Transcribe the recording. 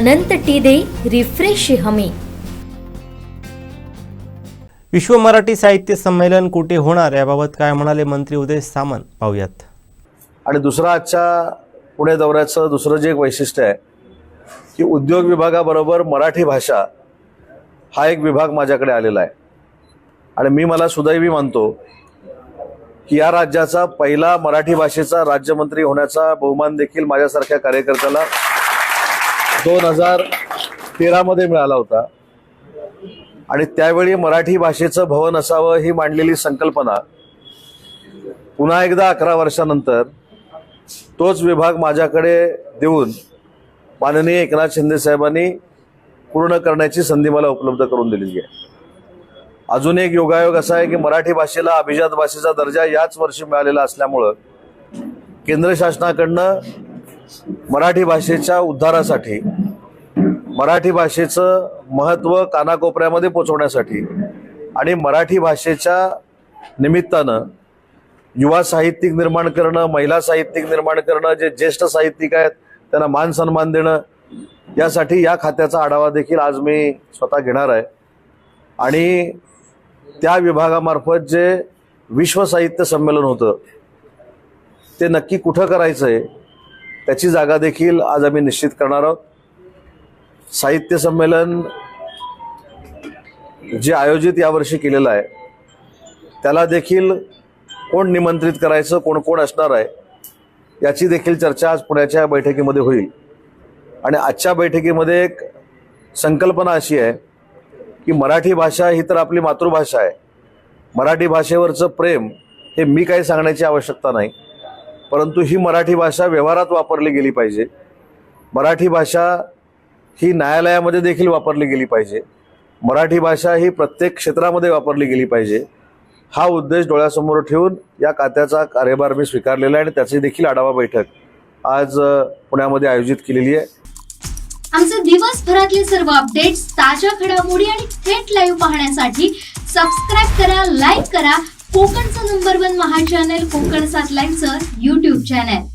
अनंत T दे refresh हमी. विश्व मराठी साहित्य संमेलन कुठे होणार याबाबत काय म्हणाले मंत्री उदय सामंत? पाहूयात. आणि दुसरं आजच्या पुणे दौऱ्याचं दुसरं जे एक वैशिष्ट्य आहे की उद्योग विभागाबरोबर मराठी भाषा हा एक विभाग माझ्याकडे आलेला आहे. आणि मी मला सुदैवी मानतो की या राज्याचा पहिला मराठी भाषेचा राज्यमंत्री होण्याचा बहुमान देखील माझ्यासारख्या कार्यकर्त्याला दोन हजार तेरामध्ये मिळाला होता. आणि त्यावेळी मराठी भाषेचं भवन असावं ही मांडलेली संकल्पना पुन्हा एकदा अकरा वर्षानंतर तोच विभाग माझ्याकडे देऊन माननीय एकनाथ शिंदे साहेबांनी पूर्ण करण्याची संधी मला उपलब्ध करून दिलेली आहे. अजून एक योगायोग असा आहे की मराठी भाषेला अभिजात भाषेचा दर्जा याच वर्षी मिळालेला असल्यामुळं केंद्र शासनाकडनं मराठी भाषेच्या उद्धारासाठी मराठी भाषेचं महत्त्व कानाकोपऱ्यामध्ये पोचवण्यासाठी आणि मराठी भाषेच्या निमित्तानं युवा साहित्यिक निर्माण करणं महिला साहित्यिक निर्माण करणं जे ज्येष्ठ साहित्यिक आहेत त्यांना मान सन्मान देणं यासाठी या खात्याचा आढावा देखील आज मी स्वतः घेणार आहे. आणि त्या विभागामार्फत जे विश्व साहित्य संमेलन होतं ते नक्की कुठं करायचं आहे त्याची जागा देखील आज आम्ही निश्चित करणार आहोत. साहित्य संमेलन जे आयोजित यावर्षी केलेलं आहे त्याला देखील कोण निमंत्रित करायचं कोण कोण असणार आहे याची देखील चर्चा आज पुण्याच्या बैठकीमध्ये होईल. आणि आजच्या बैठकीमध्ये एक संकल्पना अशी आहे की मराठी भाषा ही तर आपली मातृभाषा आहे. मराठी भाषेवरचं प्रेम हे मी काही सांगण्याची आवश्यकता नाही परंतु ही मराठी भाषा व्यवहारात वापरली गेली पाहिजे. मराठी भाषा ही न्यायालयामध्ये देखील वापरली गेली पाहिजे. मराठी भाषा ही प्रत्येक क्षेत्रामध्ये वापरली गेली पाहिजे. हा उद्देश डोळ्यासमोर ठेवून या खात्याचा कार्यभार मी स्वीकारलेला आहे आणि त्याची देखील आढावा बैठक आज पुण्यामध्ये आयोजित केलेली आहे. आमचे दिवसभरातले सर्व अपडेट्स ताज्या घडामोडी आणि थेट लाईव्ह पाहण्यासाठी सबस्क्राईब करा लाईक करा. कोकणचं नंबर वन महा चॅनल कोकण सात लाईव्हचं युट्यूब चॅनल